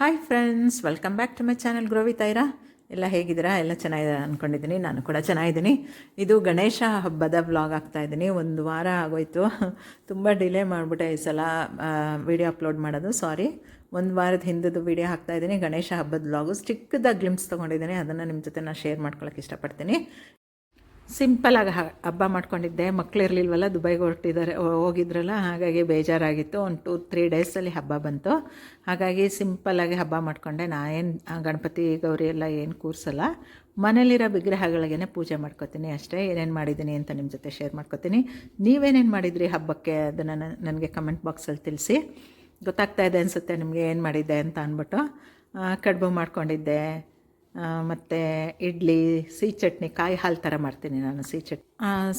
Hi friends welcome back to my channel Groovy Thaira ಎಲ್ಲ ಹೇಗಿದ್ದೀರಾ? ಎಲ್ಲ ಚೆನ್ನಾಗಿದೆ ಅಂದ್ಕೊಂಡಿದ್ದೀನಿ ನಾನು ಕೂಡ ಚೆನ್ನಾಗಿದ್ದೀನಿ. ಇದು ಗಣೇಶ ಹಬ್ಬದ ವ್ಲಾಗ್ ಆಗ್ತಾಯಿದ್ದೀನಿ ಒಂದು ವಾರ ಆಗೋಯ್ತು. ತುಂಬ ಡಿಲೇ ಮಾಡಿಬಿಟ್ಟೆ ಈ ಸಲ ವಿಡಿಯೋ ಅಪ್ಲೋಡ್ ಮಾಡೋದು. ಸಾರಿ ಒಂದು ವಾರದ ಹಿಂದದ್ದು ವೀಡಿಯೋ ಹಾಕ್ತಾಯಿದ್ದೀನಿ ಗಣೇಶ ಹಬ್ಬದ ವ್ಲಾಗು ಚಿಕ್ಕದಾಗಿ ಗ್ಲಿಮ್ಸ್ ತೊಗೊಂಡಿದ್ದೀನಿ. ಅದನ್ನು ನಿಮ್ಮ ಜೊತೆ ನಾನು ಶೇರ್ ಮಾಡ್ಕೊಳ್ಳೋಕ್ಕೆ ಇಷ್ಟಪಡ್ತೀನಿ. ಸಿಂಪಲಾಗಿ ಹಬ್ಬ ಮಾಡ್ಕೊಂಡಿದ್ದೆ. ಮಕ್ಳು ಇರಲಿಲ್ವಲ್ಲ, ದುಬೈಗೆ ಹೊರಟಿದ್ದಾರೆ. ಹೋಗಿದ್ರಲ್ಲ, ಹಾಗಾಗಿ ಬೇಜಾರಾಗಿತ್ತು. ಒಂದು ಟೂ ತ್ರೀ ಡೇಸಲ್ಲಿ ಹಬ್ಬ ಬಂತು. ಹಾಗಾಗಿ ಸಿಂಪಲ್ಲಾಗಿ ಹಬ್ಬ ಮಾಡಿಕೊಂಡೆ. ಏನು ಗಣಪತಿ, ಗೌರಿ ಎಲ್ಲ ಏನು ಕೂರಿಸಲ್ಲ. ಮನೇಲಿರೋ ವಿಗ್ರಹಗಳಿಗೇ ಪೂಜೆ ಮಾಡ್ಕೋತೀನಿ ಅಷ್ಟೇ. ಏನೇನು ಮಾಡಿದ್ದೀನಿ ಅಂತ ನಿಮ್ಮ ಜೊತೆ ಶೇರ್ ಮಾಡ್ಕೋತೀನಿ. ನೀವೇನೇನು ಮಾಡಿದ್ರಿ ಹಬ್ಬಕ್ಕೆ? ಅದನ್ನು ನನಗೆ ಕಮೆಂಟ್ ಬಾಕ್ಸಲ್ಲಿ ತಿಳಿಸಿ. ಗೊತ್ತಾಗ್ತಾ ಇದೆ ಅನಿಸುತ್ತೆ ನಿಮಗೆ ಏನು ಮಾಡಿದ್ದೆ ಅಂತ ಅಂದ್ಬಿಟ್ಟು ಕಡುಬು ಮಾಡ್ಕೊಂಡಿದ್ದೆ. ಮತ್ತು ಇಡ್ಲಿ, ಸಿಹಿ ಚಟ್ನಿ, ಕಾಯಿ ಹಾಲು ಥರ ಮಾಡ್ತೀನಿ ನಾನು ಸಿಹಿ ಚಟ್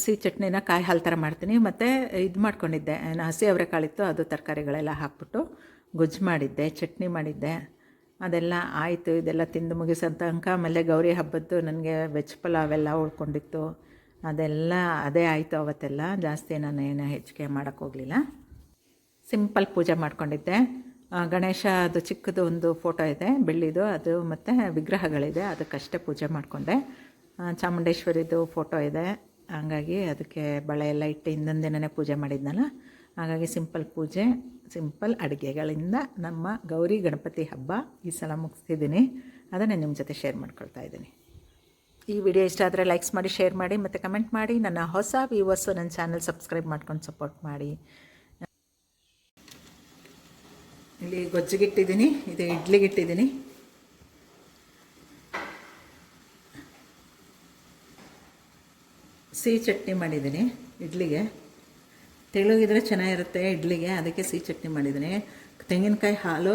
ಸಿಹಿ ಚಟ್ನಿನ ಕಾಯಿ ಹಾಲು ಥರ ಮಾಡ್ತೀನಿ. ಮತ್ತು ಇದು ಮಾಡ್ಕೊಂಡಿದ್ದೆ. ನಾನು ಹಸಿ ಅವರೆಕಾಳಿತ್ತು ಅದು ತರಕಾರಿಗಳೆಲ್ಲ ಹಾಕ್ಬಿಟ್ಟು ಗೊಜ್ಜು ಮಾಡಿದ್ದೆ, ಚಟ್ನಿ ಮಾಡಿದ್ದೆ. ಅದೆಲ್ಲ ಆಯಿತು. ಇದೆಲ್ಲ ತಿಂದು ಮುಗಿಸೋ ತನಕ ಆಮೇಲೆ ಗೌರಿ ಹಬ್ಬದ್ದು ನನಗೆ ವೆಜ್ ಪಲಾವ್ ಎಲ್ಲ ಉಳ್ಕೊಂಡಿತ್ತು. ಅದೆಲ್ಲ ಅದೇ ಆಯಿತು ಅವತ್ತೆಲ್ಲ. ಜಾಸ್ತಿ ನಾನು ಏನು ಹೆಚ್ಚಿಗೆ ಮಾಡೋಕ್ಕೋಗಲಿಲ್ಲ ಸಿಂಪಲ್ ಪೂಜೆ ಮಾಡ್ಕೊಂಡಿದ್ದೆ. ಗಣೇಶ ಅದು ಚಿಕ್ಕದು ಒಂದು ಫೋಟೋ ಇದೆ, ಬೆಳ್ಳಿದು, ಅದು ಮತ್ತು ವಿಗ್ರಹಗಳಿದೆ, ಅದಕ್ಕಷ್ಟೇ ಪೂಜೆ ಮಾಡಿಕೊಂಡೆ. ಚಾಮುಂಡೇಶ್ವರಿದು ಫೋಟೋ ಇದೆ, ಹಾಗಾಗಿ ಅದಕ್ಕೆ ಬಳೆ ಎಲ್ಲ ಇಟ್ಟು ಇನ್ನೊಂದು ಪೂಜೆ ಮಾಡಿದ್ನಲ್ಲ, ಹಾಗಾಗಿ ಸಿಂಪಲ್ ಪೂಜೆ, ಸಿಂಪಲ್ ಅಡುಗೆಗಳಿಂದ ನಮ್ಮ ಗೌರಿ ಗಣಪತಿ ಹಬ್ಬ ಈ ಸಲ ಮುಗಿಸ್ತಿದ್ದೀನಿ. ಅದನ್ನೇ ನಿಮ್ಮ ಜೊತೆ ಶೇರ್ ಮಾಡ್ಕೊಳ್ತಾ ಇದ್ದೀನಿ. ಈ ವಿಡಿಯೋ ಇಷ್ಟ ಆದರೆ ಲೈಕ್ಸ್ ಮಾಡಿ ಶೇರ್ ಮಾಡಿ, ಮತ್ತು ಕಮೆಂಟ್ ಮಾಡಿ. ನನ್ನ ಹೊಸ ವ್ಯೂವರ್ಸು ನನ್ನ ಚಾನಲ್ ಸಬ್ಸ್ಕ್ರೈಬ್ ಮಾಡ್ಕೊಂಡು ಸಪೋರ್ಟ್ ಮಾಡಿ. ಇಲ್ಲಿ ಗೊಜ್ಜಿಗಿಟ್ಟಿದ್ದೀನಿ, ಇದು ಇಡ್ಲಿಗಿಟ್ಟಿದ್ದೀನಿ. ಸಿಹಿ ಚಟ್ನಿ ಮಾಡಿದ್ದೀನಿ ಇಡ್ಲಿಗೆ. ತೆಳುಗಿದ್ರೆ ಚೆನ್ನಾಗಿರುತ್ತೆ ಇಡ್ಲಿಗೆ, ಅದಕ್ಕೆ ಸಿಹಿ ಚಟ್ನಿ ಮಾಡಿದ್ದೀನಿ. ತೆಂಗಿನಕಾಯಿ ಹಾಲು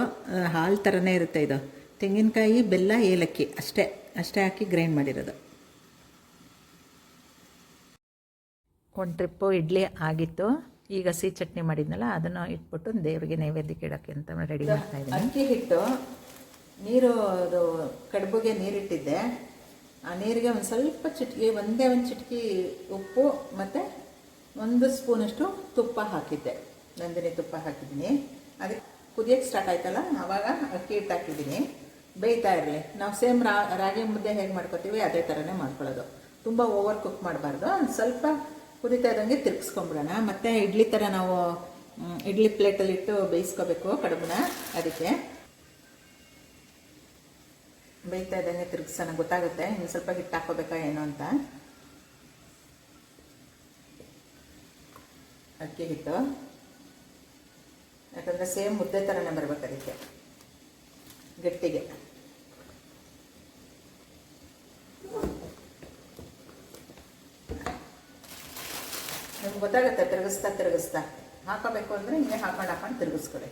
ಹಾಲು ಥರನೇ ಇರುತ್ತೆ ಇದು. ತೆಂಗಿನಕಾಯಿ, ಬೆಲ್ಲ, ಏಲಕ್ಕಿ, ಅಷ್ಟೇ ಅಷ್ಟೇ ಹಾಕಿ ಗ್ರೈಂಡ್ ಮಾಡಿರೋದು. ಒಂದು ಟ್ರಿಪ್ಪು ಇಡ್ಲಿ ಆಗಿತ್ತು. ಈಗ ಸಿಹಿ ಚಟ್ನಿ ಮಾಡಿದ್ನಲ್ಲ ಅದನ್ನು ಇಟ್ಬಿಟ್ಟು ದೇವರಿಗೆ ನೈವೇದ್ಯಕ್ಕೆ ಇಡೋಕ್ಕೆ ಅಂತ ರೆಡಿ ಮಾಡ್ತಾ ಇದ್ದೀನಿ. ಅಕ್ಕಿ ಹಿಟ್ಟು ನೀರು ಅದು ಕಡುಬುಗೆ ನೀರಿಟ್ಟಿದ್ದೆ ಆ ನೀರಿಗೆ ಒಂದು ಸ್ವಲ್ಪ ಚಿಟ್ಕಿ ಒಂದೇ ಒಂದು ಚಿಟ್ಕಿ ಉಪ್ಪು ಮತ್ತು ಒಂದು ಸ್ಪೂನಷ್ಟು ತುಪ್ಪ ಹಾಕಿದ್ದೆ. ನಂದಿನಿ ತುಪ್ಪ ಹಾಕಿದ್ದೀನಿ. ಅದಕ್ಕೆ ಕುದಿಯೋಕ್ಕೆ ಸ್ಟಾರ್ಟ್ ಆಯ್ತಲ್ಲ ಆವಾಗ ಅಕ್ಕಿ ಹಿಟ್ಟು ಹಾಕಿದ್ದೀನಿ. ಬೇಯ್ತಾ ಇರಲಿ. ನಾವು ಸೇಮ್ ರಾಗಿ ಮುದ್ದೆ ಹೇಗೆ ಮಾಡ್ಕೋತೀವಿ ಅದೇ ಥರನೇ ಮಾಡ್ಕೊಳ್ಳೋದು. ತುಂಬ ಓವರ್ ಕುಕ್ ಮಾಡಬಾರ್ದು. ಸ್ವಲ್ಪ ಕುದಿತಾ ಇದ್ದಂಗೆ ತಿರುಗಿಸ್ಕೊಂಬಿಡೋಣ. ಮತ್ತು ಇಡ್ಲಿ ಥರ ನಾವು ಇಡ್ಲಿ ಪ್ಲೇಟಲ್ಲಿಟ್ಟು ಬೇಯಿಸ್ಕೋಬೇಕು ಕಡುಬನ್ನ ಅದಕ್ಕೆ. ಬೇಯ್ತಾ ಇದ್ದಂಗೆ ತಿರ್ಗಿಸೋಣ, ಗೊತ್ತಾಗುತ್ತೆ ಇನ್ನು ಸ್ವಲ್ಪ ಹಿಟ್ಟು ಹಾಕೋಬೇಕಾ ಏನು ಅಂತ. ಅಕ್ಕಿ ಹಿಟ್ಟು. ಯಾಕಂದರೆ ಸೇಮ್ ಮುದ್ದೆ ಥರನೇ ಬರ್ಬೇಕು ಅದಕ್ಕೆ, ಗಟ್ಟಿಗೆ ನಿಮ್ಗೆ ಗೊತ್ತಾಗುತ್ತೆ, ತಿರುಗಿಸ್ತಾ ತಿರುಗಿಸ್ತಾ. ಹಾಕೋಬೇಕು ಅಂದರೆ ಹಿಂಗೆ ಹಾಕೊಂಡು ಹಾಕೊಂಡು ತಿರುಗಿಸ್ಕೊಡಿ.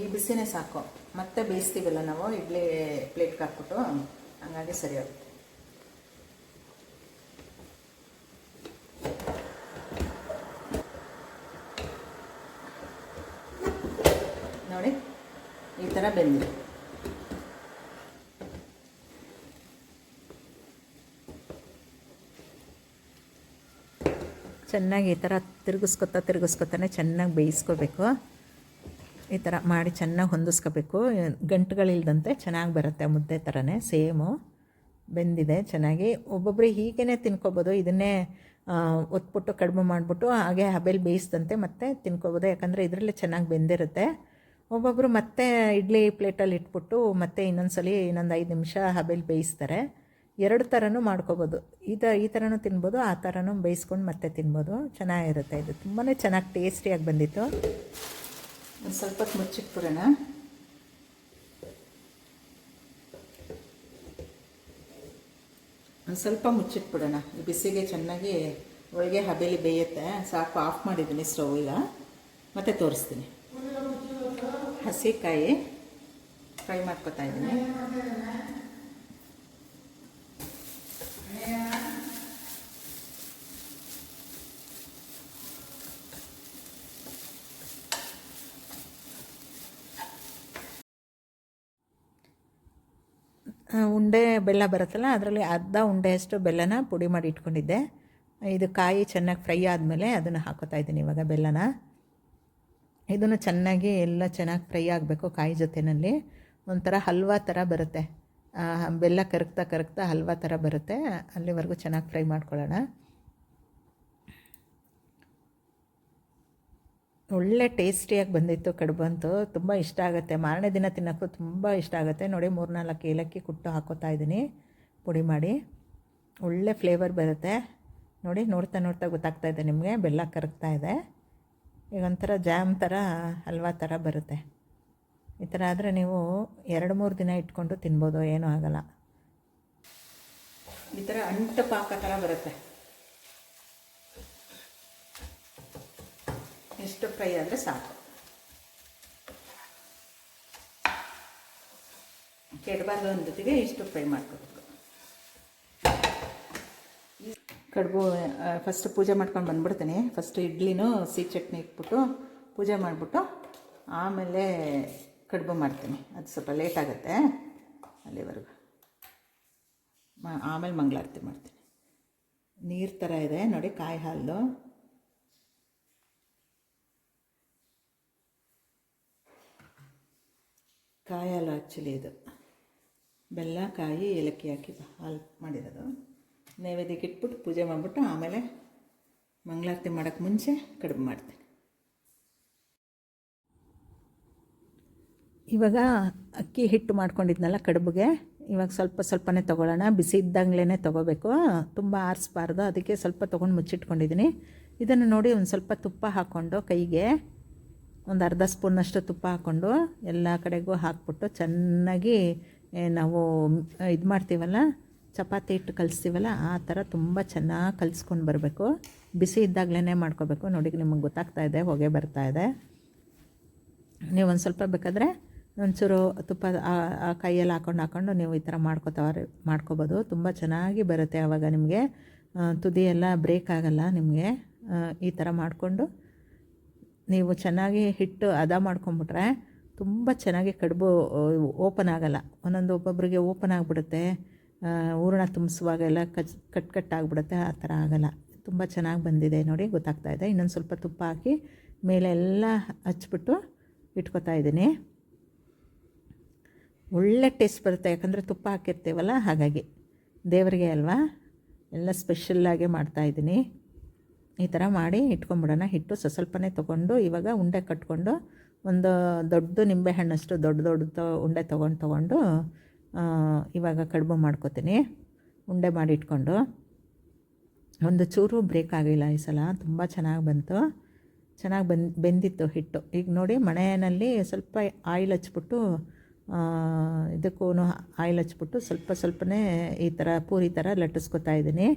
ಈ ಬಿಸಿನೇ ಸಾಕು. ಮತ್ತೆ ಬೇಯಿಸ್ತೀವಲ್ಲ ನಾವು, ಇಡ್ಲಿ ಪ್ಲೇಟ್ಗೆ ಹಾಕ್ಬಿಟ್ಟು, ಹಂಗಾಗಿ ಸರಿ ಹೋಗುತ್ತೆ ನೋಡಿ, ಈ ಥರ ಬೆಂದಿದೆ ಚೆನ್ನಾಗಿ ಈ ಥರ ತಿರುಗಿಸ್ಕೊತಾ ತಿರುಗಿಸ್ಕೊತಾನೆ ಚೆನ್ನಾಗಿ ಬೇಯಿಸ್ಕೋಬೇಕು. ಈ ಥರ ಮಾಡಿ ಚೆನ್ನಾಗಿ ಹೊಂದಿಸ್ಕೋಬೇಕು. ಗಂಟುಗಳಿಲ್ದಂತೆ ಚೆನ್ನಾಗಿ ಬರುತ್ತೆ ಮುದ್ದೆ ಥರನೇ, ಸೇಮು. ಬೆಂದಿದೆ ಚೆನ್ನಾಗಿ. ಒಬ್ಬೊಬ್ಬರು ಹೀಗೇ ತಿನ್ಕೋಬೋದು. ಇದನ್ನೇ ಒತ್ಬಿಟ್ಟು ಕಡಿಮೆ ಮಾಡಿಬಿಟ್ಟು ಹಾಗೆ ಹಬೇಲಿ ಬೇಯಿಸ್ದಂತೆ ಮತ್ತೆ ತಿನ್ಕೋಬೋದು. ಯಾಕಂದರೆ ಇದರಲ್ಲೇ ಚೆನ್ನಾಗಿ ಬೆಂದಿರುತ್ತೆ. ಒಬ್ಬೊಬ್ಬರು ಮತ್ತೆ ಇಡ್ಲಿ ಪ್ಲೇಟಲ್ಲಿ ಇಟ್ಬಿಟ್ಟು ಮತ್ತೆ ಇನ್ನೊಂದು ಸಲ ಇನ್ನೊಂದು ಐದು ನಿಮಿಷ ಹಬೇಲಿ ಬೇಯಿಸ್ತಾರೆ. ಎರಡು ಥರನೂ ಮಾಡ್ಕೋಬೋದು. ಈ ಥರ ಈ ಥರನೂ ತಿನ್ಬೋದು, ಆ ಥರನೂ ಬೇಯಿಸ್ಕೊಂಡು ಮತ್ತೆ ತಿನ್ಬೋದು. ಚೆನ್ನಾಗಿರುತ್ತೆ ಇದು. ತುಂಬಾ ಚೆನ್ನಾಗಿ ಟೇಸ್ಟಿಯಾಗಿ ಬಂದಿತ್ತು. ಒಂದು ಸ್ವಲ್ಪ ಮುಚ್ಚಿಟ್ಬಿಡೋಣ ಒಂದು ಸ್ವಲ್ಪ ಮುಚ್ಚಿಟ್ಬಿಡೋಣ ಬಿಸಿಗೆ ಚೆನ್ನಾಗಿ ಒಳಗೆ ಹಬೇಲಿ ಬೇಯುತ್ತೆ. ಸಾಕು, ಆಫ್ ಮಾಡಿದ್ದೀನಿ ಸ್ಟೌ ಇಲ್ಲ. ಮತ್ತೆ ತೋರಿಸ್ತೀನಿ. ಹಸಿಕಾಯಿ ಫ್ರೈ ಮಾಡ್ಕೊತಾ ಇದ್ದೀನಿ. ಉಂಡೆ ಬೆಲ್ಲ ಬರುತ್ತಲ್ಲ, ಅದರಲ್ಲಿ ಅರ್ಧ ಉಂಡೆಯಷ್ಟು ಬೆಲ್ಲನ ಪುಡಿ ಮಾಡಿ ಇಟ್ಕೊಂಡಿದ್ದೆ. ಇದು ಕಾಯಿ ಚೆನ್ನಾಗಿ ಫ್ರೈ ಆದಮೇಲೆ ಅದನ್ನು ಹಾಕೋತಾ ಇದ್ದೀನಿ ಇವಾಗ ಬೆಲ್ಲನ. ಇದನ್ನು ಚೆನ್ನಾಗಿ ಎಲ್ಲ ಚೆನ್ನಾಗಿ ಫ್ರೈ ಆಗಬೇಕು ಕಾಯಿ ಜೊತೆಯಲ್ಲಿ ಒಂಥರ ಹಲ್ವಾ ಥರ ಬರುತ್ತೆ. ಬೆಲ್ಲ ಕರಗ್ತಾ ಕರಗ್ತಾ ಹಲ್ವಾ ಥರ ಬರುತ್ತೆ. ಅಲ್ಲಿವರೆಗೂ ಚೆನ್ನಾಗಿ ಫ್ರೈ ಮಾಡ್ಕೊಳ್ಳೋಣ. ಒಳ್ಳೆ ಟೇಸ್ಟಿಯಾಗಿ ಬಂದಿತ್ತು ಕಡುಬು ಅಂತೂ ತುಂಬ ಇಷ್ಟ ಆಗುತ್ತೆ. ಮಾರನೇ ದಿನ ತಿನ್ನೋಕ್ಕೂ ತುಂಬ ಇಷ್ಟ ಆಗುತ್ತೆ. ನೋಡಿ, ಮೂರ್ನಾಲ್ಕು ಏಲಕ್ಕಿ ಕುಟ್ಟು ಹಾಕೋತಾ ಇದ್ದೀನಿ. ಪುಡಿ ಮಾಡಿ. ಒಳ್ಳೆ ಫ್ಲೇವರ್ ಬರುತ್ತೆ. ನೋಡಿ, ನೋಡ್ತಾ ನೋಡ್ತಾ ಗೊತ್ತಾಗ್ತಾ ಇದೆ ನಿಮಗೆ. ಬೆಲ್ಲ ಕರಗ್ತಾ ಇದೆ. ಈಗ ಒಂಥರ ಜಾಮ್ ಥರ, ಹಲ್ವಾ ಥರ ಬರುತ್ತೆ. ಈ ಥರ ಆದರೆ ನೀವು ಎರಡು ಮೂರು ದಿನ ಇಟ್ಕೊಂಡು ತಿನ್ಬೋದು. ಏನೂ ಆಗಲ್ಲ. ಈ ಥರ ಅಂಟು ಪಾಕ ಥರ ಬರುತ್ತೆ. ಎಷ್ಟು ಫ್ರೈ ಆದರೆ ಸಾಕು. ಕೆಡಬಾರ್ದು ಅಂದಿಗೆ ಇಷ್ಟು ಫ್ರೈ ಮಾಡ್ಕೋಬೇಕು. ಕಡುಬು ಫಸ್ಟ್ ಪೂಜೆ ಮಾಡ್ಕೊಂಡು ಬಂದ್ಬಿಡ್ತೀನಿ. ಫಸ್ಟ್ ಇಡ್ಲಿನೂ ಸಿಹಿ ಚಟ್ನಿ ಇಟ್ಬಿಟ್ಟು ಪೂಜೆ ಮಾಡಿಬಿಟ್ಟು ಆಮೇಲೆ ಕಡುಬು ಮಾಡ್ತೀನಿ. ಅದು ಸ್ವಲ್ಪ ಲೇಟ್ ಆಗುತ್ತೆ ಅಲ್ಲಿವರೆಗೂ. ಆಮೇಲೆ ಮಂಗಳಾರತಿ ಮಾಡ್ತೀನಿ. ನೀರು ಥರ ಇದೆ. ನೋಡಿ ಕಾಯಿ ಹಾಲು ಕಾಯಿ ಹಾಲು ಆ್ಯಕ್ಚುಲಿ ಇದು. ಬೆಲ್ಲ, ಕಾಯಿ, ಏಲಕ್ಕಿ ಹಾಕಿ ಹಾಲು ಮಾಡಿರೋದು. ನೈವೇದ್ಯಕ್ಕೆ ಇಟ್ಬಿಟ್ಟು ಪೂಜೆ ಮಾಡಿಬಿಟ್ಟು ಆಮೇಲೆ ಮಂಗಳಾರತಿ ಮಾಡೋಕ್ಕೆ ಮುಂಚೆ ಕಡುಬು ಮಾಡ್ತೀನಿ. ಇವಾಗ ಅಕ್ಕಿ ಹಿಟ್ಟು ಮಾಡ್ಕೊಂಡಿದ್ನಲ್ಲ ಕಡುಬುಗೆ. ಇವಾಗ ಸ್ವಲ್ಪ ಸ್ವಲ್ಪನೇ ತೊಗೊಳ್ಳೋಣ. ಬಿಸಿ ಇದ್ದಂಗ್ಲೇ ತೊಗೋಬೇಕು. ತುಂಬ ಆರಿಸ್ಬಾರ್ದು. ಅದಕ್ಕೆ ಸ್ವಲ್ಪ ತೊಗೊಂಡು ಮುಚ್ಚಿಟ್ಕೊಂಡಿದ್ದೀನಿ. ಇದನ್ನು ನೋಡಿ ಒಂದು ಸ್ವಲ್ಪ ತುಪ್ಪ ಹಾಕ್ಕೊಂಡು ಕೈಗೆ. ಒಂದು ಅರ್ಧ ಸ್ಪೂನಷ್ಟು ತುಪ್ಪ ಹಾಕ್ಕೊಂಡು ಎಲ್ಲ ಕಡೆಗೂ ಹಾಕ್ಬಿಟ್ಟು ಚೆನ್ನಾಗಿ ನಾವು ಇದು ಮಾಡ್ತೀವಲ್ಲ, ಚಪಾತಿ ಹಿಟ್ಟು ಕಲಿಸ್ತೀವಲ್ಲ, ಆ ಥರ ತುಂಬ ಚೆನ್ನಾಗಿ ಕಲಿಸ್ಕೊಂಡು ಬರಬೇಕು. ಬಿಸಿ ಇದ್ದಾಗಲೇ ಮಾಡ್ಕೋಬೇಕು. ನೋಡಿ ನಿಮಗೆ ಗೊತ್ತಾಗ್ತಾ ಇದೆ, ಹೊಗೆ ಬರ್ತಾ ಇದೆ. ನೀವು ಒಂದು ಸ್ವಲ್ಪ ಬೇಕಾದರೆ ಒಂಚೂರು ತುಪ್ಪ ಕೈಯಲ್ಲಿ ಹಾಕೊಂಡು ಹಾಕ್ಕೊಂಡು ನೀವು ಈ ಥರ ಮಾಡ್ಕೋತಾವ್ರೆ, ಮಾಡ್ಕೋಬೋದು. ತುಂಬ ಚೆನ್ನಾಗಿ ಬರುತ್ತೆ ಆವಾಗ ನಿಮಗೆ. ತುದಿಯೆಲ್ಲ ಬ್ರೇಕ್ ಆಗಲ್ಲ ನಿಮಗೆ. ಈ ಥರ ಮಾಡಿಕೊಂಡು ನೀವು ಚೆನ್ನಾಗಿ ಹಿಟ್ಟು ಹದ ಮಾಡ್ಕೊಂಬಿಟ್ರೆ ತುಂಬ ಚೆನ್ನಾಗಿ ಕಡುಬು ಓಪನ್ ಆಗೋಲ್ಲ. ಒಂದೊಂದು ಒಬ್ಬೊಬ್ಬರಿಗೆ ಓಪನ್ ಆಗಿಬಿಡುತ್ತೆ. ಹೂರಣ ತುಂಬಿಸುವಾಗೆಲ್ಲ ಕಚ್, ಕಟ್ ಕಟ್ ಆಗಿಬಿಡುತ್ತೆ. ಆ ಥರ ಆಗೋಲ್ಲ. ತುಂಬ ಚೆನ್ನಾಗಿ ಬಂದಿದೆ ನೋಡಿ, ಗೊತ್ತಾಗ್ತಾ ಇದೆ. ಇನ್ನೊಂದು ಸ್ವಲ್ಪ ತುಪ್ಪ ಹಾಕಿ ಮೇಲೆ ಎಲ್ಲ ಹಚ್ಬಿಟ್ಟು ಇಟ್ಕೊತಾ ಇದ್ದೀನಿ. ಒಳ್ಳೆ ಟೇಸ್ಟ್ ಬರುತ್ತೆ. ಯಾಕಂದರೆ ತುಪ್ಪ ಹಾಕಿರ್ತೀವಲ್ಲ, ಹಾಗಾಗಿ. ದೇವರಿಗೆ ಅಲ್ವಾ? ಎಲ್ಲ ಸ್ಪೆಷಲ್ಲಾಗೆ ಮಾಡ್ತಾಯಿದ್ದೀನಿ ಈ ಥರ ಮಾಡಿ ಇಟ್ಕೊಂಬಿಡೋಣ. ಹಿಟ್ಟು ಸ್ವಲ್ಪ ಸ್ವಲ್ಪನೇ ತೊಗೊಂಡು ಇವಾಗ ಉಂಡೆ ಕಟ್ಕೊಂಡು ಒಂದು ದೊಡ್ಡ ನಿಂಬೆಹಣ್ಣಷ್ಟು ದೊಡ್ಡ ದೊಡ್ಡ ಉಂಡೆ ತೊಗೊಂಡು ತೊಗೊಂಡು ಇವಾಗ ಕಡುಬು ಮಾಡ್ಕೊತೀನಿ. ಉಂಡೆ ಮಾಡಿ ಇಟ್ಕೊಂಡು. ಒಂದು ಚೂರು ಬ್ರೇಕ್ ಆಗಿಲ್ಲ ಈ ಸಲ. ತುಂಬ ಚೆನ್ನಾಗಿ ಬಂತು. ಚೆನ್ನಾಗಿ ಬಂದು, ಬೆಂದಿತ್ತು ಹಿಟ್ಟು. ಈಗ ನೋಡಿ ಮನೆಯಲ್ಲಿ ಸ್ವಲ್ಪ ಆಯಿಲ್ ಹಚ್ಬಿಟ್ಟು ಇದಕ್ಕೂ ಆಯಿಲ್ ಹಚ್ಬಿಟ್ಟು ಸ್ವಲ್ಪ, ಸ್ವಲ್ಪನೇ ಈ ಥರ ಪೂರಿ ಥರ ಲಟ್ಟಿಸ್ಕೊತಾ ಇದ್ದೀನಿ.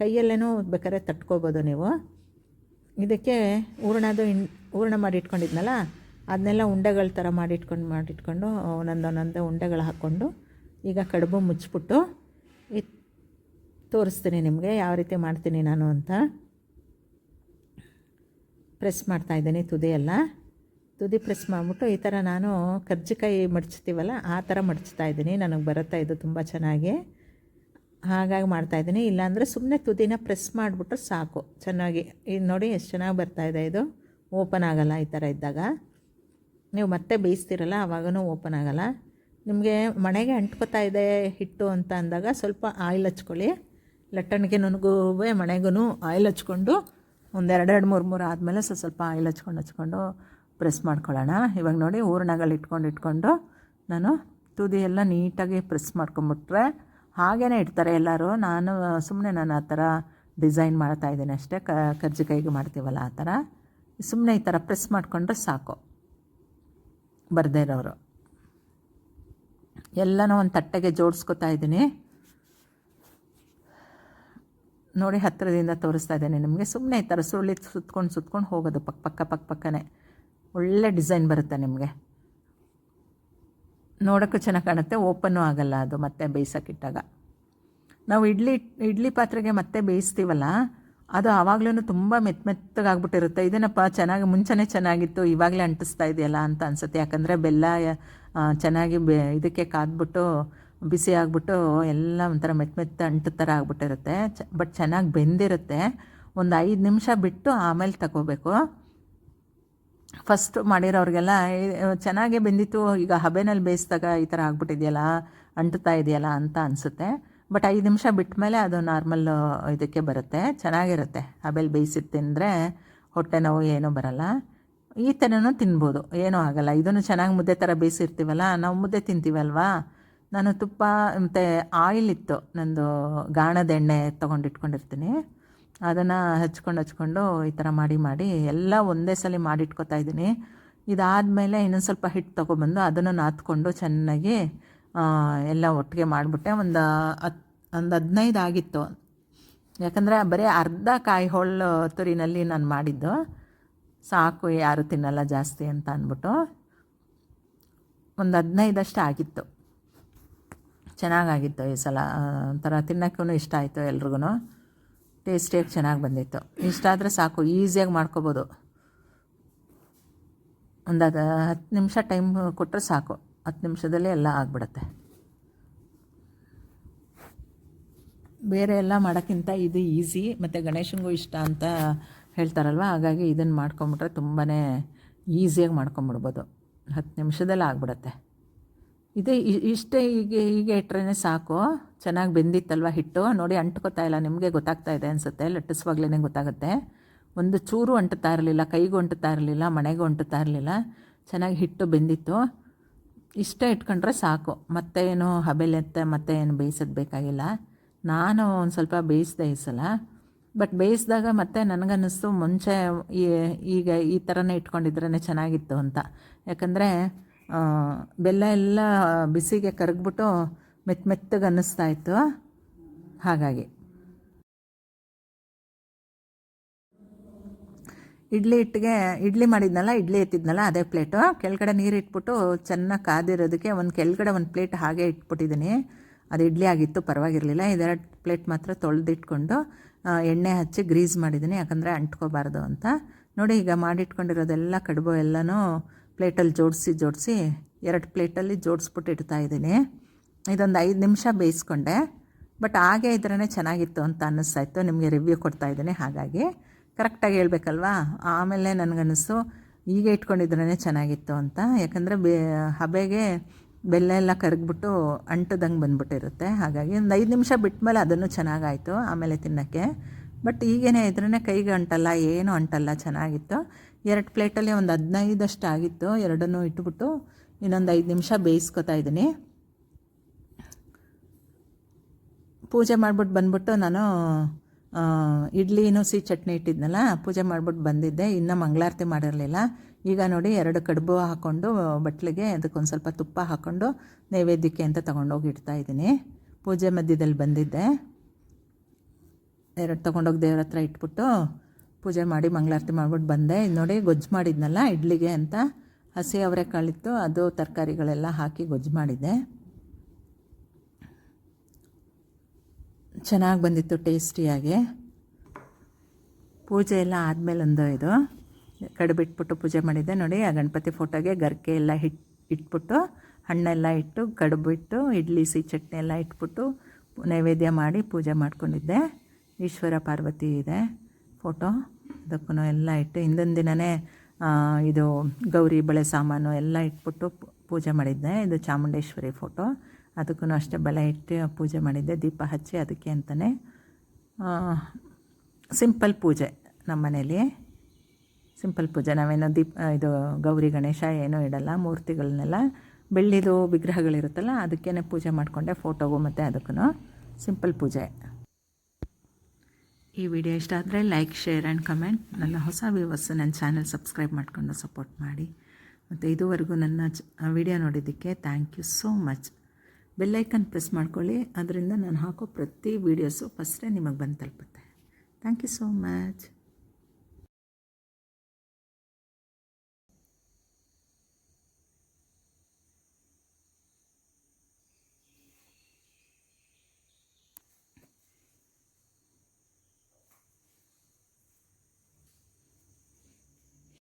ಕೈಯಲ್ಲೇನೂ ಬೇಕಾದ್ರೆ ತಟ್ಕೋಬೋದು ನೀವು. ಇದಕ್ಕೆ ಹೂರಣದು ಇನ್, ಹೂರಣ ಮಾಡಿ ಇಟ್ಕೊಂಡಿದ್ನಲ್ಲ, ಅದನ್ನೆಲ್ಲ ಉಂಡೆಗಳ ಥರ ಮಾಡಿಟ್ಕೊಂಡು ಮಾಡಿಟ್ಕೊಂಡು ಒಂದೊಂದು ಒಂದೊಂದು ಉಂಡೆಗಳು ಹಾಕ್ಕೊಂಡು ಈಗ ಕಡುಬು ಮುಚ್ಚಿಬಿಟ್ಟು ಇ ತೋರಿಸ್ತೀನಿ ನಿಮಗೆ ಯಾವ ರೀತಿ ಮಾಡ್ತೀನಿ ನಾನು ಅಂತ. ಪ್ರೆಸ್ ಮಾಡ್ತಾಯಿದ್ದೀನಿ ತುದಿ ತುದಿಯೆಲ್ಲ ತುದಿ ಪ್ರೆಸ್ ಮಾಡಿಬಿಟ್ಟು ಈ ಥರ ನಾನು ಕರ್ಜಿಕಾಯಿ ಮಡಚ್ತೀವಲ್ಲ, ಆ ಥರ ಮಡಚ್ತಾ ಇದ್ದೀನಿ. ನನಗೆ ಬರುತ್ತಾ ಇದು ತುಂಬ ಚೆನ್ನಾಗಿ. ಹಾಗಾಗಿ ಮಾಡ್ತಾಯಿದ್ದೀನಿ ಇಲ್ಲಾಂದರೆ ಸುಮ್ಮನೆ ತುದಿನ ಪ್ರೆಸ್ ಮಾಡಿಬಿಟ್ರೆ ಸಾಕು. ಚೆನ್ನಾಗಿ. ಇದು ನೋಡಿ ಎಷ್ಟು ಚೆನ್ನಾಗಿ ಬರ್ತಾ ಇದೆ ಇದು. ಓಪನ್ ಆಗೋಲ್ಲ ಈ ಥರ ಇದ್ದಾಗ. ನೀವು ಮತ್ತೆ ಬೇಯಿಸ್ತೀರಲ್ಲ ಆವಾಗೂ ಓಪನ್ ಆಗಲ್ಲ. ನಿಮಗೆ ಮನೆಗೆ ಅಂಟ್ಕೊತಾ ಇದೆ ಹಿಟ್ಟು ಅಂತ ಅಂದಾಗ ಸ್ವಲ್ಪ ಆಯಿಲ್ ಹಚ್ಕೊಳ್ಳಿ. ಲಟ್ಟಣಿಗೆ ನನಗೂ ಮನೆಗೂ ಆಯಿಲ್ ಹಚ್ಕೊಂಡು ಒಂದೆರಡೆರಡು ಮೂರು ಮೂರು ಆದಮೇಲೆ ಸ್ವಲ್ಪ ಸ್ವಲ್ಪ ಆಯಿಲ್ ಹಚ್ಕೊಂಡು ಹಚ್ಕೊಂಡು ಪ್ರೆಸ್ ಮಾಡ್ಕೊಳ್ಳೋಣ. ಇವಾಗ ನೋಡಿ ಹೂರಣಗಳು ಇಟ್ಕೊಂಡು ಇಟ್ಕೊಂಡು ನಾನು ತುದಿ ಎಲ್ಲ ನೀಟಾಗಿ ಪ್ರೆಸ್ ಮಾಡ್ಕೊಂಬಿಟ್ರೆ ಹಾಗೇ ಇಡ್ತಾರೆ ಎಲ್ಲರೂ. ನಾನು ಸುಮ್ಮನೆ ನಾನು ಆ ಥರ ಡಿಸೈನ್ ಮಾಡ್ತಾ ಇದ್ದೀನಿ ಅಷ್ಟೇ. ಕ ಕರ್ಜಿಕಾಯಿಗೆ ಮಾಡ್ತೀವಲ್ಲ ಆ ಥರ. ಸುಮ್ಮನೆ ಈ ಥರ ಪ್ರೆಸ್ ಮಾಡಿಕೊಂಡ್ರೆ ಸಾಕು. ಬರದೇ ಇರೋರು. ಎಲ್ಲನೂ ಒಂದು ತಟ್ಟೆಗೆ ಜೋಡಿಸ್ಕೊತಾ ಇದ್ದೀನಿ. ನೋಡಿ, ಹತ್ತಿರದಿಂದ ತೋರಿಸ್ತಾ ಇದ್ದೇನೆ ನಿಮಗೆ. ಸುಮ್ಮನೆ ಈ ಥರ ಸುರುಳಿ ಸುತ್ಕೊಂಡು ಸುತ್ಕೊಂಡು ಹೋಗೋದು ಪಕ್ಕ ಪಕ್ಕ ಪಕ್ಕ ಪಕ್ಕನೇ. ಒಳ್ಳೆ ಡಿಸೈನ್ ಬರುತ್ತೆ ನಿಮಗೆ. ನೋಡೋಕ್ಕೂ ಚೆನ್ನಾಗಿ ಕಾಣುತ್ತೆ. ಓಪನ್ನೂ ಆಗಲ್ಲ ಅದು, ಮತ್ತೆ ಬೇಯಿಸೋಕ್ಕಿಟ್ಟಾಗ. ನಾವು ಇಡ್ಲಿ ಇಡ್ಲಿ ಪಾತ್ರೆಗೆ ಮತ್ತೆ ಬೇಯಿಸ್ತೀವಲ್ಲ, ಅದು ಆವಾಗಲೂ ತುಂಬ ಮೆತ್ತ ಮೆತ್ತಗಾಗ್ಬಿಟ್ಟಿರುತ್ತೆ. ಇದೇನಪ್ಪ, ಚೆನ್ನಾಗಿ, ಮುಂಚೆನೇ ಚೆನ್ನಾಗಿತ್ತು, ಇವಾಗಲೇ ಅಂಟಿಸ್ತಾ ಇದೆಯಲ್ಲ ಅಂತ ಅನಿಸುತ್ತೆ. ಯಾಕಂದರೆ ಬೆಲ್ಲ ಚೆನ್ನಾಗಿ ಬೆ, ಇದಕ್ಕೆ ಕಾದ್ಬಿಟ್ಟು, ಬಿಸಿ ಆಗಿಬಿಟ್ಟು ಎಲ್ಲ ಒಂಥರ ಮೆತ್ತ ಮೆತ್ತ ಅಂಟು ಥರ ಆಗ್ಬಿಟ್ಟಿರುತ್ತೆ. ಚ, ಬಟ್ ಚೆನ್ನಾಗಿ ಬೆಂದಿರುತ್ತೆ. ಒಂದು ಐದು ನಿಮಿಷ ಬಿಟ್ಟು ಆಮೇಲೆ ತಗೋಬೇಕು. ಫಸ್ಟ್ ಮಾಡಿರೋರಿಗೆಲ್ಲ ಚೆನ್ನಾಗೇ ಬೆಂದಿತ್ತು, ಈಗ ಹಬೆನಲ್ಲಿ ಬೇಯಿಸಿದಾಗ ಈ ಥರ ಆಗ್ಬಿಟ್ಟಿದೆಯಲ್ಲ ಅಂಟುತ್ತಾ ಇದೆಯಲ್ಲ ಅಂತ ಅನಿಸುತ್ತೆ. ಬಟ್ ಐದು ನಿಮಿಷ ಬಿಟ್ಟ ಮೇಲೆ ಅದು ನಾರ್ಮಲ್, ಇದಕ್ಕೆ ಬರುತ್ತೆ, ಚೆನ್ನಾಗಿರುತ್ತೆ. ಹಬೆಲ್ ಬೇಯಿಸಿ ತಿಂದರೆ ಹೊಟ್ಟೆ ನೋವು ಏನೂ ಬರಲ್ಲ. ಈ ಥರನೂ ತಿನ್ಬೋದು, ಏನೂ ಆಗಲ್ಲ. ಇದನ್ನು ಚೆನ್ನಾಗಿ ಮುದ್ದೆ ಥರ ಬೇಯಿಸಿರ್ತೀವಲ್ಲ, ನಾವು ಮುದ್ದೆ ತಿಂತೀವಲ್ವಾ? ನಾನು ತುಪ್ಪ, ಮತ್ತು ಆಯಿಲ್ ಇತ್ತು, ನಂದು ಗಾಣದ ಎಣ್ಣೆ ತೊಗೊಂಡಿಟ್ಕೊಂಡಿರ್ತೀನಿ. ಅದನ್ನು ಹಚ್ಕೊಂಡು ಹಚ್ಕೊಂಡು ಈ ಥರ ಮಾಡಿ ಮಾಡಿ ಎಲ್ಲ ಒಂದೇ ಸಲ ಮಾಡಿಟ್ಕೊತಾ ಇದ್ದೀನಿ. ಇದಾದಮೇಲೆ ಇನ್ನೊಂದು ಸ್ವಲ್ಪ ಹಿಟ್ಟು ತೊಗೊಬಂದು ಅದನ್ನು ನಾದ್ಕೊಂಡು ಚೆನ್ನಾಗಿ ಎಲ್ಲ ಒಟ್ಟಿಗೆ ಮಾಡಿಬಿಟ್ಟೆ. ಒಂದು ಹತ್ತು ಒಂದು ಹದಿನೈದು ಆಗಿತ್ತು. ಯಾಕಂದರೆ ಬರೀ ಅರ್ಧ ಕಾಯಿ ಹೋಳು ತುರಿನಲ್ಲಿ ನಾನು ಮಾಡಿದ್ದು. ಸಾಕು ಯಾರು ತಿನ್ನಲ್ಲ ಜಾಸ್ತಿ ಅಂತ ಅಂದ್ಬಿಟ್ಟು ಒಂದು ಹದಿನೈದಷ್ಟು ಆಗಿತ್ತು. ಚೆನ್ನಾಗಾಗಿತ್ತು ಈ ಸಲ. ಒಂಥರ ತಿನ್ನೋಕ್ಕೂ ಇಷ್ಟ ಆಯಿತು ಎಲ್ರಿಗೂ ಟೇಸ್ಟಿಯಾಗಿ ಚೆನ್ನಾಗಿ ಬಂದಿತ್ತು. ಇಷ್ಟ ಆದರೆ ಸಾಕು, ಈಸಿಯಾಗಿ ಮಾಡ್ಕೋಬೋದು. ಒಂದು ಅದು ಹತ್ತು ನಿಮಿಷ ಟೈಮ್ ಕೊಟ್ಟರೆ ಸಾಕು ಹತ್ತು ನಿಮಿಷದಲ್ಲೇ ಎಲ್ಲ ಆಗಿಬಿಡುತ್ತೆ. ಬೇರೆ ಎಲ್ಲ ಮಾಡೋಕ್ಕಿಂತ ಇದು ಈಸಿ, ಮತ್ತು ಗಣೇಶನಿಗೂ ಇಷ್ಟ ಅಂತ ಹೇಳ್ತಾರಲ್ವ, ಹಾಗಾಗಿ ಇದನ್ನು ಮಾಡ್ಕೊಂಬಿಟ್ರೆ ತುಂಬಾ ಈಸಿಯಾಗಿ ಮಾಡ್ಕೊಂಬಿಡ್ಬೋದು. ಹತ್ತು ನಿಮಿಷದಲ್ಲಿ ಆಗ್ಬಿಡುತ್ತೆ. ಇದೇ ಇಷ್ಟೇ ಹೀಗೆ ಹೀಗೆ ಇಟ್ಟರೆ ಸಾಕು. ಚೆನ್ನಾಗಿ ಬೆಂದಿತ್ತಲ್ವ ಹಿಟ್ಟು? ನೋಡಿ, ಅಂಟ್ಕೋತಾ ಇಲ್ಲ. ನಿಮಗೆ ಗೊತ್ತಾಗ್ತಾ ಇದೆ ಅನಿಸುತ್ತೆ. ಲಟ್ಟಿಸುವಾಗ್ಲೇ ಗೊತ್ತಾಗುತ್ತೆ. ಒಂದು ಚೂರು ಅಂಟುತ್ತಾ ಇರಲಿಲ್ಲ, ಕೈಗೂ ಅಂಟುತ್ತಾ ಇರಲಿಲ್ಲ, ಮನೆಗೂ ಅಂಟುತ್ತಾ ಇರಲಿಲ್ಲ. ಚೆನ್ನಾಗಿ ಹಿಟ್ಟು ಬೆಂದಿತ್ತು. ಇಷ್ಟೇ ಇಟ್ಕೊಂಡ್ರೆ ಸಾಕು. ಮತ್ತೆ ಏನು ಹಬೆಲೆತ್ತೆ, ಮತ್ತೆ ಏನು ಬೇಯಿಸೋದು ಬೇಕಾಗಿಲ್ಲ. ನಾನು ಒಂದು ಸ್ವಲ್ಪ ಬೇಯಿಸಿದೆ ಈ ಸಲ. ಬಟ್ ಬೇಯಿಸಿದಾಗ ಮತ್ತೆ ನನಗನ್ನಿಸ್ತು, ಮುಂಚೆ ಈಗ ಈ ಥರನೇ ಇಟ್ಕೊಂಡಿದ್ರೇ ಚೆನ್ನಾಗಿತ್ತು ಅಂತ. ಯಾಕಂದರೆ ಬೆಲ್ಲ ಎಲ್ಲ ಬಿಸಿಗೆ ಕರಗ್ಬಿಟ್ಟು ಮೆತ್ತ ಮೆತ್ತಗೆ ಅನ್ನಿಸ್ತಾ ಇತ್ತು. ಹಾಗಾಗಿ. ಇಡ್ಲಿ ಹಿಟ್ಟಿಗೆ, ಇಡ್ಲಿ ಮಾಡಿದ್ನಲ್ಲ, ಇಡ್ಲಿ ಎತ್ತಿದ್ನಲ್ಲ ಅದೇ ಪ್ಲೇಟು. ಕೆಳಗಡೆ ನೀರು ಇಟ್ಬಿಟ್ಟು ಚೆನ್ನಾಗಿ ಕಾದಿರೋದಕ್ಕೆ ಒಂದು ಕೆಳಗಡೆ ಒಂದು ಪ್ಲೇಟ್ ಹಾಗೆ ಇಟ್ಬಿಟ್ಟಿದ್ದೀನಿ ಅದು ಇಡ್ಲಿ ಆಗಿತ್ತು, ಪರವಾಗಿರಲಿಲ್ಲ. ಇದೆರಡು ಪ್ಲೇಟ್ ಮಾತ್ರ ತೊಳೆದಿಟ್ಕೊಂಡು ಎಣ್ಣೆ ಹಚ್ಚಿ ಗ್ರೀಸ್ ಮಾಡಿದ್ದೀನಿ ಯಾಕಂದರೆ ಅಂಟ್ಕೋಬಾರ್ದು ಅಂತ. ನೋಡಿ, ಈಗ ಮಾಡಿಟ್ಕೊಂಡಿರೋದೆಲ್ಲ ಕಡುಬು ಎಲ್ಲನೂ ಪ್ಲೇಟಲ್ಲಿ ಜೋಡಿಸಿ ಜೋಡಿಸಿ ಎರಡು ಪ್ಲೇಟಲ್ಲಿ ಜೋಡಿಸ್ಬಿಟ್ಟು ಇಡ್ತಾ ಇದ್ದೀನಿ. ಇದೊಂದು ಐದು ನಿಮಿಷ ಬೇಯಿಸ್ಕೊಂಡೆ. ಬಟ್ ಹಾಗೆ ಇದ್ರೇ ಚೆನ್ನಾಗಿತ್ತು ಅಂತ ಅನ್ನಿಸ್ತಾಯಿತ್ತು. ನಿಮಗೆ ರಿವ್ಯೂ ಕೊಡ್ತಾ ಇದ್ದೀನಿ ಹಾಗಾಗಿ. ಕರೆಕ್ಟಾಗಿ ಹೇಳ್ಬೇಕಲ್ವಾ? ಆಮೇಲೆ ನನಗನ್ನಿಸ್ತು ಈಗ ಇಟ್ಕೊಂಡಿದ್ರೇ ಚೆನ್ನಾಗಿತ್ತು ಅಂತ. ಯಾಕಂದರೆ ಬೇ, ಹಬೆಗೆ ಬೆಲ್ಲ ಎಲ್ಲ ಕರಗ್ಬಿಟ್ಟು ಅಂಟದಂಗೆ ಬಂದ್ಬಿಟ್ಟಿರುತ್ತೆ. ಹಾಗಾಗಿ ಒಂದು ಐದು ನಿಮಿಷ ಬಿಟ್ಟ ಮೇಲೆ ಅದನ್ನು ಚೆನ್ನಾಗಾಯಿತು, ಆಮೇಲೆ ತಿನ್ನೋಕ್ಕೆ. ಬಟ್ ಈಗೇನೇ ಇದ್ರೇ ಕೈಗೆ ಅಂಟಲ್ಲ, ಏನೂ ಅಂಟಲ್ಲ, ಚೆನ್ನಾಗಿತ್ತು. ಎರಡು ಪ್ಲೇಟಲ್ಲಿ ಒಂದು ಹದಿನೈದಷ್ಟು ಆಗಿತ್ತು ಎರಡನ್ನೂ ಇಟ್ಬಿಟ್ಟು ಇನ್ನೊಂದು ಐದು ನಿಮಿಷ ಬೇಯಿಸ್ಕೊತಾ ಇದ್ದೀನಿ. ಪೂಜೆ ಮಾಡಿಬಿಟ್ಟು ಬಂದ್ಬಿಟ್ಟು ನಾನು ಇಡ್ಲಿನೂ ಸಿಹಿ ಚಟ್ನಿ ಇಟ್ಟಿದ್ನಲ್ಲ, ಪೂಜೆ ಮಾಡಿಬಿಟ್ಟು ಬಂದಿದ್ದೆ. ಇನ್ನೂ ಮಂಗಳಾರತಿ ಮಾಡಿರಲಿಲ್ಲ. ಈಗ ನೋಡಿ ಎರಡು ಕಡುಬು ಹಾಕ್ಕೊಂಡು ಬಟ್ಲಿಗೆ ಅದಕ್ಕೊಂದು ಸ್ವಲ್ಪ ತುಪ್ಪ ಹಾಕ್ಕೊಂಡು ನೈವೇದ್ಯಕ್ಕೆ ಅಂತ ತೊಗೊಂಡೋಗಿ ಇಡ್ತಾ ಇದ್ದೀನಿ. ಪೂಜೆ ಮಧ್ಯದಲ್ಲಿ ಬಂದಿದ್ದೆ. ಎರಡು ತೊಗೊಂಡೋಗಿ ದೇವ್ರ ಹತ್ರ ಇಟ್ಬಿಟ್ಟು ಪೂಜೆ ಮಾಡಿ ಮಂಗಳಾರತಿ ಮಾಡ್ಬಿಟ್ಟು ಬಂದೆ. ನೋಡಿ ಗೊಜ್ಜು ಮಾಡಿದ್ನಲ್ಲ, ಇಡ್ಲಿಗೆ ಅಂತ. ಹಸಿ ಅವರೆಕಾಳಿತ್ತು ಅದು ತರಕಾರಿಗಳೆಲ್ಲ ಹಾಕಿ ಗೊಜ್ಜು ಮಾಡಿದ್ದೆ. ಚೆನ್ನಾಗಿ ಬಂದಿತ್ತು ಟೇಸ್ಟಿಯಾಗಿ. ಪೂಜೆ ಎಲ್ಲ ಆದಮೇಲೆ ಒಂದು ಇದು, ಕಡುಬಿಟ್ಬಿಟ್ಟು ಪೂಜೆ ಮಾಡಿದ್ದೆ. ನೋಡಿ, ಆ ಗಣಪತಿ ಫೋಟೋಗೆ ಗರ್ಕೆ ಎಲ್ಲ ಹಿಟ್, ಇಟ್ಬಿಟ್ಟು, ಹಣ್ಣೆಲ್ಲ ಇಟ್ಟು, ಕಡುಬಿಟ್ಟು, ಇಡ್ಲಿ ಸಿ ಚಟ್ನಿ ಎಲ್ಲ ಇಟ್ಬಿಟ್ಟು ನೈವೇದ್ಯ ಮಾಡಿ ಪೂಜೆ ಮಾಡ್ಕೊಂಡಿದ್ದೆ. ಈಶ್ವರ ಪಾರ್ವತಿ ಇದೆ, ಫೋಟೋ. ಅದಕ್ಕೂ ಎಲ್ಲ ಇಟ್ಟು ಹಿಂದಿನ ದಿನವೇ ಇದು ಗೌರಿ ಬಳೆ ಸಾಮಾನು ಎಲ್ಲ ಇಟ್ಬಿಟ್ಟು ಪೂಜೆ ಮಾಡಿದ್ದೆ. ಇದು ಚಾಮುಂಡೇಶ್ವರಿ ಫೋಟೋ ಅದಕ್ಕೂ ಅಷ್ಟೇ ಬಳೆ ಇಟ್ಟು ಪೂಜೆ ಮಾಡಿದ್ದೆ. ದೀಪ ಹಚ್ಚಿ ಅದಕ್ಕೆ ಅಂತಲೇ ಸಿಂಪಲ್ ಪೂಜೆ ನಮ್ಮ ಮನೇಲಿ. ಸಿಂಪಲ್ ಪೂಜೆ. ನಾವೇನೋ ದೀಪ ಇದು ಗೌರಿ, ಗಣೇಶ ಏನೂ ಇಡಲ್ಲ, ಮೂರ್ತಿಗಳನ್ನೆಲ್ಲ ಬೆಳ್ಳಿದು ವಿಗ್ರಹಗಳಿರುತ್ತಲ್ಲ ಅದಕ್ಕೇ ಪೂಜೆ ಮಾಡಿಕೊಂಡೆ ಫೋಟೋಗೂ ಮತ್ತು ಅದಕ್ಕೂ ಸಿಂಪಲ್ ಪೂಜೆ. ಈ ವಿಡಿಯೋ ಇಷ್ಟ ಆದರೆ ಲೈಕ್ ಶೇರ್ ಆ್ಯಂಡ್ ಕಮೆಂಟ್ ನನ್ನ ಹೊಸ ವ್ಯೂವರ್ಸ್ ನನ್ನ ಚಾನಲ್ ಸಬ್ಸ್ಕ್ರೈಬ್ ಮಾಡಿಕೊಂಡು ಸಪೋರ್ಟ್ ಮಾಡಿ. ಮತ್ತು ಇದುವರೆಗೂ ನನ್ನ ವಿಡಿಯೋ ನೋಡಿದ್ದಕ್ಕೆ thank you so much bell icon press ಮಾಡ್ಕೊಳ್ಳಿ. ಅದರಿಂದ ನಾನು ಹಾಕೋ ಪ್ರತಿ ವೀಡಿಯೋಸು ಫಸ್ಟೇ ನಿಮಗೆ ಬಂದು ತಲುಪುತ್ತೆ. Thank you so much